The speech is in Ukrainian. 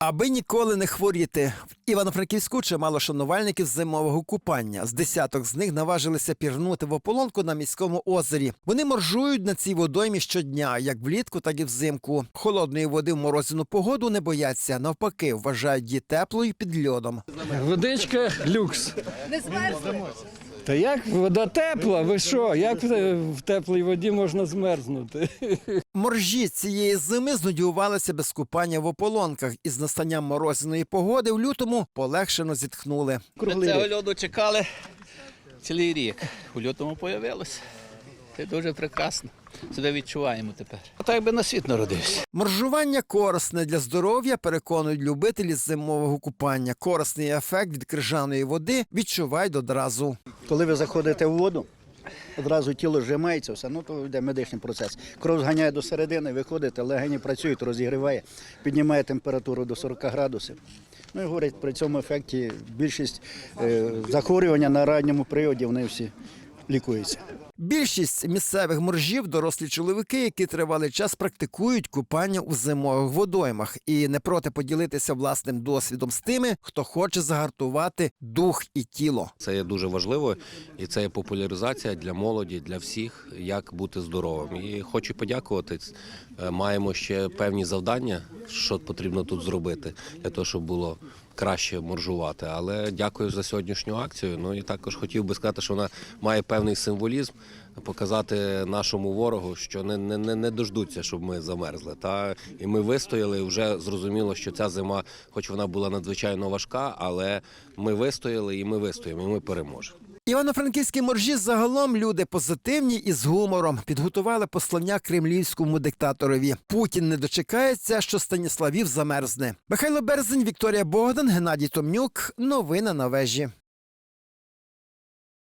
Аби ніколи не хворіти, в Івано-Франківську чимало шанувальників зимового купання. З десяток з них наважилися пірнути в ополонку на міському озері. Вони моржують на цій водоймі щодня, як влітку, так і взимку. Холодної води в морозяну погоду не бояться. Навпаки, вважають її теплою під льодом. Водичка люкс. Не змерзли? Та як вода тепла? Ви що? Як в теплій воді можна змерзнути? Моржі цієї зими знудьгувалися без купання в ополонках. І з настанням морозяної погоди в лютому полегшено зітхнули. Ми цього льоду чекали цілий рік. У лютому появилося. Це дуже прекрасно. Себе відчуваємо тепер. Так якби на світ народився. Моржування корисне для здоров'я, переконують любителі зимового купання. Корисний ефект від крижаної води відчувають одразу. Коли ви заходите в воду, одразу тіло зжимається, все, ну то йде медичний процес. Кров зганяє до середини, виходите, легені працюють, розігріває, піднімає температуру до 40 градусів. Ну і говорять, при цьому ефекті більшість е, захворювання на ранньому періоді вони всі лікуються. Більшість місцевих моржів дорослі чоловіки, які тривалий час практикують купання у зимових водоймах і не проти поділитися власним досвідом з тими, хто хоче загартувати дух і тіло. Це є дуже важливо, і це є популяризація для молоді, для всіх, як бути здоровим. І хочу подякувати. Е, Маємо ще певні завдання, що потрібно тут зробити для того, щоб було краще моржувати. Але дякую за сьогоднішню акцію. Ну і також хотів би сказати, що вона має певний символізм. Показати нашому ворогу, що не, не, не, дождуться, щоб ми замерзли. Та і ми вистояли. і Вже зрозуміло, що ця зима, хоч вона була надзвичайно важка, але ми вистояли і ми вистоїмо, і ми переможемо. Івано-франківські моржі загалом люди позитивні і з гумором підготували послання кремлівському диктаторові. Путін не дочекається, що Станіславів замерзне. Михайло Березень, Вікторія Богдан, Геннадій Томнюк. Новини на вежі.